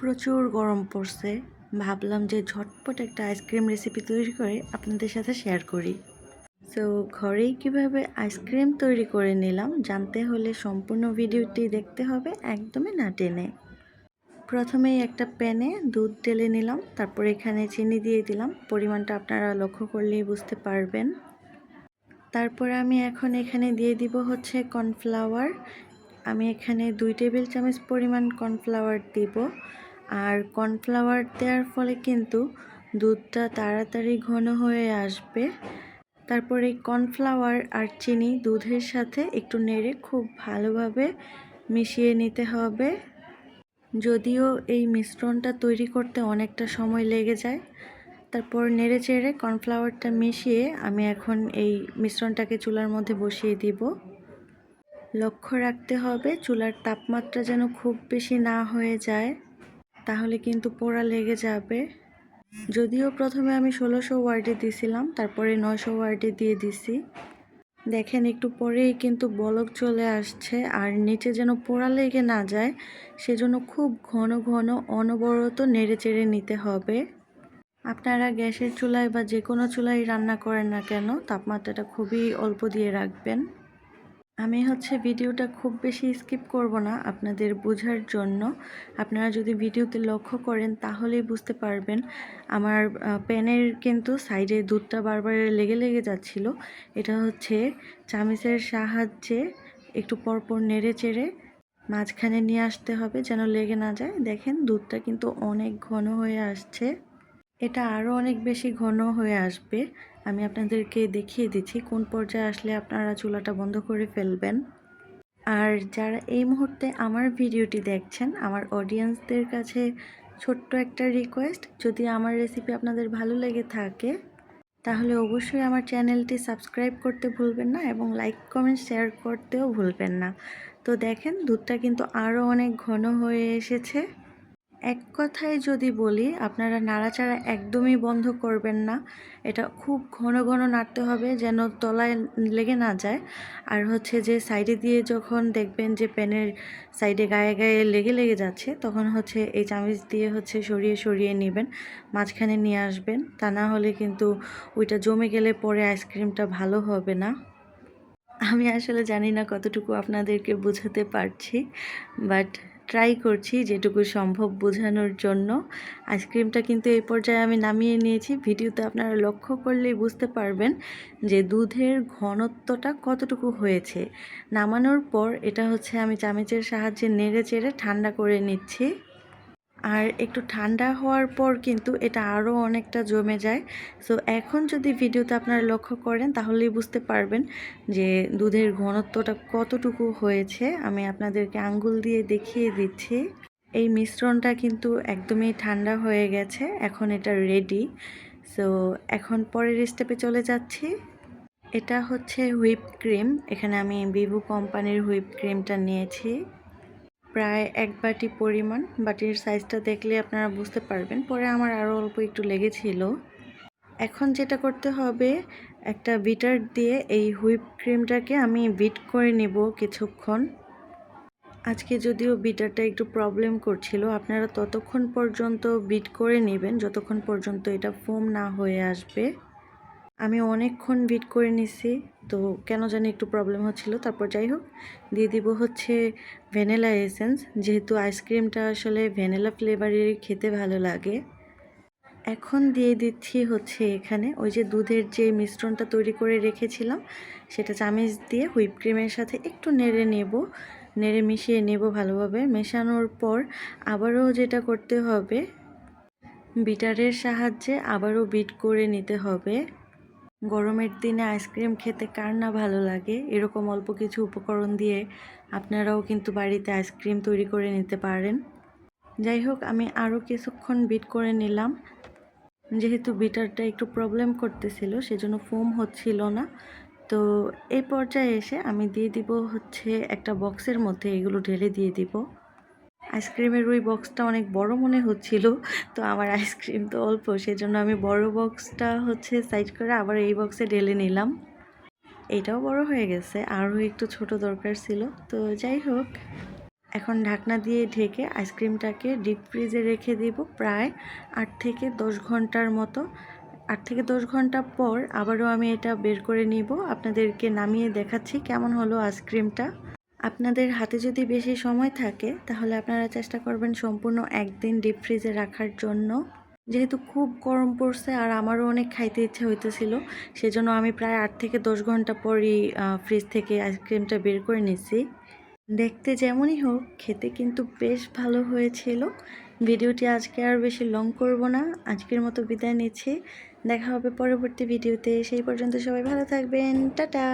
প্রচুর গরম পড়ছে। ভাবলাম যে ঝটপট একটা আইসক্রিম রেসিপি তৈরি করে আপনাদের সাথে শেয়ার করি। সো ঘরেই কীভাবে আইসক্রিম তৈরি করে নিলাম, জানতে হলে সম্পূর্ণ ভিডিওটি দেখতে হবে একদমই না টেনে। প্রথমেই একটা প্যানে দুধ ঢেলে নিলাম, তারপর এখানে চিনি দিয়ে দিলাম। পরিমাণটা আপনারা লক্ষ্য করলেই বুঝতে পারবেন। তারপর আমি এখন এখানে দিয়ে দিব হচ্ছে কর্নফ্লাওয়ার। আমি এখানে দুই টেবিল চামচ পরিমাণ কর্নফ্লাওয়ার দিব। আর কর্নফ্লাওয়ার দেওয়ার ফলে কিন্তু দুধটা তাড়াতাড়ি ঘন হয়ে আসবে। তারপর কর্নফ্লাওয়ার আর চিনি দুধের সাথে একটু নেড়ে খুব ভালোভাবে মিশিয়ে নিতে হবে। যদিও এই মিশ্রণটা তৈরি করতে অনেকটা সময় লেগে যায়। তারপর নেড়ে চেড়ে কর্নফ্লাওয়ারটা মিশিয়ে আমি এখন এই মিশ্রণটাকে চুলার মধ্যে বসিয়ে দিব। লক্ষ্য রাখতে হবে চুলার তাপমাত্রা যেন খুব বেশি না হয়ে যায়। তাহলে কিন্তু পোড়া লেগে যাবে। যদিও প্রথমে আমি ষোলোশো ওয়ার্ডে দিছিলাম, তারপরে নয়শো ওয়ার্ডে দিয়ে দিছি। দেখেন, একটু পরেই কিন্তু বলক চলে আসছে, আর নিচে যেন পোড়া লেগে না যায়, সেজন্য খুব ঘন ঘন অনবরত নেড়ে চেড়ে নিতে হবে। আপনারা গ্যাসের চুলায় বা যে কোনো চুলায় রান্না করেন না কেন, তাপমাত্রাটা খুবই অল্প দিয়ে রাখবেন। আমি হচ্ছে ভিডিওটা খুব বেশি স্কিপ করব না আপনাদের বোঝার জন্য। আপনারা যদি ভিডিওতে লক্ষ্য করেন তাহলেই বুঝতে পারবেন, আমার প্যানের কিন্তু সাইডে দুধটা বারবার লেগে লেগে যাচ্ছিল। এটা হচ্ছে চামিচের সাহায্যে একটু পরপর নেড়ে চেড়ে মাঝখানে নিয়ে আসতে হবে যেন লেগে না যায়। দেখেন দুধটা কিন্তু অনেক ঘন হয়ে আসছে। এটা আরও অনেক বেশি ঘন হয়ে আসবে। আমি আপনাদেরকে দেখিয়ে দিচ্ছি কোন পর্যায়ে আসলে আপনারা চুলাটা বন্ধ করে ফেলবেন। আর যারা এই মুহূর্তে আমার ভিডিওটি দেখছেন, আমার অডিয়েন্সদের কাছে ছোট্ট একটা রিকোয়েস্ট যদি আমার রেসিপি আপনাদের ভালো লেগে থাকে, তাহলে অবশ্যই আমার চ্যানেলটি সাবস্ক্রাইব করতে ভুলবেন না এবং লাইক কমেন্ট শেয়ার করতেও ভুলবেন না। তো দেখেন, দুধটা কিন্তু আরও অনেক ঘন হয়ে এসেছে। এক কথায় যদি বলি, আপনারা নাড়াচাড়া একদমই বন্ধ করবেন না। এটা খুব ঘন ঘন নাড়তে হবে যেন তলায় লেগে না যায়। আর হচ্ছে যে সাইডে দিয়ে যখন দেখবেন যে প্যানের সাইডে গায়ে গায়ে লেগে লেগে যাচ্ছে, তখন হচ্ছে এই চামিচ দিয়ে হচ্ছে সরিয়ে সরিয়ে নেবেন, মাঝখানে নিয়ে আসবেন। তা না হলে কিন্তু ওইটা জমে গেলে পরে আইসক্রিমটা ভালো হবে না। আমি আসলে জানি না কতটুকু আপনাদেরকে বোঝাতে পারছি বাট ট্রাই করছি যেটুকু সম্ভব বোঝানোর জন্য। আইসক্রিমটা কিন্তু এই পর্যায়ে আমি নামিয়ে নিয়েছি। ভিডিওতে আপনারা লক্ষ্য করলেই বুঝতে পারবেন যে দুধের ঘনত্বটা কতটুকু হয়েছে। নামানোর পর এটা হচ্ছে আমি চামচের সাহায্যে নেড়ে চেড়ে ঠান্ডা করে নিচ্ছি। আর একটু ঠান্ডা হওয়ার পর কিন্তু এটা আরও অনেকটা জমে যায়। সো এখন যদি ভিডিওতে আপনারা লক্ষ্য করেন, তাহলেই বুঝতে পারবেন যে দুধের ঘনত্বটা কতটুকু হয়েছে। আমি আপনাদেরকে আঙ্গুল দিয়ে দেখিয়ে দিচ্ছি। এই মিশ্রণটা কিন্তু একদমই ঠান্ডা হয়ে গেছে। এখন এটা রেডি সো এখন পরের স্টেপে চলে যাচ্ছি। এটা হচ্ছে হুইপ ক্রিম এখানে আমি বিভু কোম্পানির হুইপ ক্রিমটা নিয়েছি। প্রায় এক বাটি পরিমাণ। বাটির সাইজটা দেখলে আপনারা বুঝতে পারবেন। পরে আমার আরও অল্প একটু লেগেছিল। এখন যেটা করতে হবে, একটা বিটার দিয়ে এই হুইপ ক্রিমটাকে আমি বিট করে নেব কিছুক্ষণ। আজকে যদিও বিটারটা একটু প্রবলেম করছিল, আপনারা ততক্ষণ পর্যন্ত বিট করে নেবেন, যতক্ষণ পর্যন্ত এটা ফোম না হয়ে আসবে। আমি অনেকক্ষণ বিট করে নিছি। তো কেন জানি একটু প্রবলেম হচ্ছিল। তারপর যাই হোক দিয়ে দিব হচ্ছে ভ্যানিলা এসেন্স যেহেতু আইসক্রিমটা আসলে ভ্যানিলা ফ্লেভারেরই খেতে ভালো লাগে। এখন দিয়ে দিচ্ছি হচ্ছে এখানে ওই যে দুধের যে মিশ্রণটা তৈরি করে রেখেছিলাম, সেটা চামিচ দিয়ে হুইপ ক্রিমের সাথে একটু নেড়ে নেব। নেড়ে মিশিয়ে নেব ভালোভাবে। মেশানোর পর আবারও যেটা করতে হবে, বিটারের সাহায্যে আবারও বিট করে নিতে হবে। গরমের দিনে আইসক্রিম খেতে কার না ভালো লাগে? এরকম অল্প কিছু উপকরণ দিয়ে আপনারাও কিন্তু বাড়িতে আইসক্রিম তৈরি করে নিতে পারেন। যাই হোক, আমি আরও কিছুক্ষণ বিট করে নিলাম। যেহেতু বিটারটা একটু প্রবলেম করতেছিল, সেজন্য ফোম হচ্ছিল না। তো এই পর্যায়ে এসে আমি দিয়ে দিব হচ্ছে একটা বক্সের মধ্যে, এগুলো ঢেলে দিয়ে দিব। আইসক্রিমের ওই বক্সটা অনেক বড় মনে হচ্ছিল, তো আমার আইসক্রিম তো অল্প, সেজন্য আমি বড় বক্সটা হচ্ছে সাইড করে আবার এই বক্সে ঢেলে নিলাম। এটাও বড় হয়ে গেছে, আরও একটু ছোট দরকার ছিল, তো যাই হোক। এখন ঢাকনা দিয়ে ঢেকে আইসক্রিমটাকে ডিপ ফ্রিজে রেখে দিব প্রায় আট থেকে দশ ঘণ্টার মতো। আট থেকে দশ ঘণ্টা পর আবারও আমি এটা বের করে নিব। আপনাদেরকে নামিয়ে দেখাচ্ছি কেমন হলো আইসক্রিমটা। আপনাদের হাতে যদি বেশি সময় থাকে, তাহলে আপনারা চেষ্টা করবেন সম্পূর্ণ একদিন ডিপ ফ্রিজে রাখার জন্য। যেহেতু খুব গরম পড়ছে আর আমারও অনেক খাইতে ইচ্ছে হইতেছিল, সেজন্য আমি প্রায় আট থেকে দশ ঘণ্টা পরই ফ্রিজ থেকে আইসক্রিমটা বের করে নিছি। দেখতে যেমনই হোক, খেতে কিন্তু বেশ ভালো হয়েছিল। ভিডিওটি আজকে আর বেশি লং করব না। আজকের মতো বিদায় নিচ্ছি। দেখা হবে পরবর্তী ভিডিওতে। সেই পর্যন্ত সবাই ভালো থাকবেন। টাটা!